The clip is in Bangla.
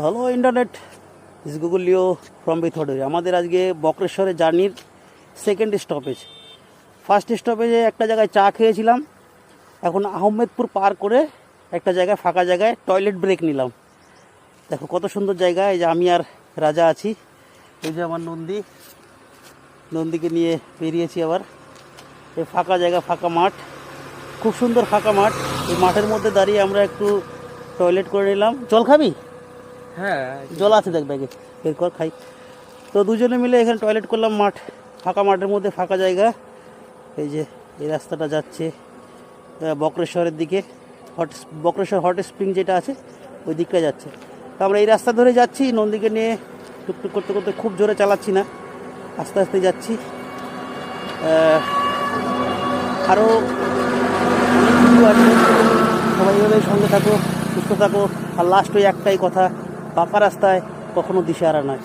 Hello, internet. Is Google Leo from বিথডরি আমাদের আজকে বক্রেশ্বরের জার্নির সেকেন্ড স্টপেজ ফার্স্ট স্টপেজে একটা জায়গায় চা খেয়েছিলাম। এখন আহমেদপুর পার করে একটা জায়গায়, ফাঁকা জায়গায় টয়লেট ব্রেক নিলাম। দেখো কত সুন্দর জায়গা, এই যে আমি আর রাজা আছি। এই যে আমার নন্দী। নন্দীকে নিয়ে বেরিয়েছি আবার। এই ফাঁকা জায়গা, ফাঁকা মাঠ। খুব সুন্দর ফাঁকা মাঠ। এই মাঠের মধ্যে দাঁড়িয়ে আমরা একটু টয়লেট করে নিলাম। জল খাবি? হ্যাঁ জল আছে দেখ ব্যাগে, বের কর, খাই। তো দুজনে মিলে এখানে টয়লেট করলাম মাঠ, ফাঁকা মাঠের মধ্যে, ফাঁকা জায়গা। এই যে, এই রাস্তাটা যাচ্ছে বক্রেশ্বরের দিকে। হট, বক্রেশ্বর হট স্প্রিং যেটা আছে, ওই দিকটা যাচ্ছে। তো আমরা এই রাস্তা ধরে যাচ্ছি, নন্দীকে নিয়ে টুকটুক করতে করতে খুব জোরে চালাচ্ছি না। আস্তে আস্তে যাচ্ছি। আরও সবাই সঙ্গে থাকো, সুস্থ থাকো। আর লাস্ট ওই একটাই কথা পাকা রাস্তায় কখনো দিশেহারা নয়।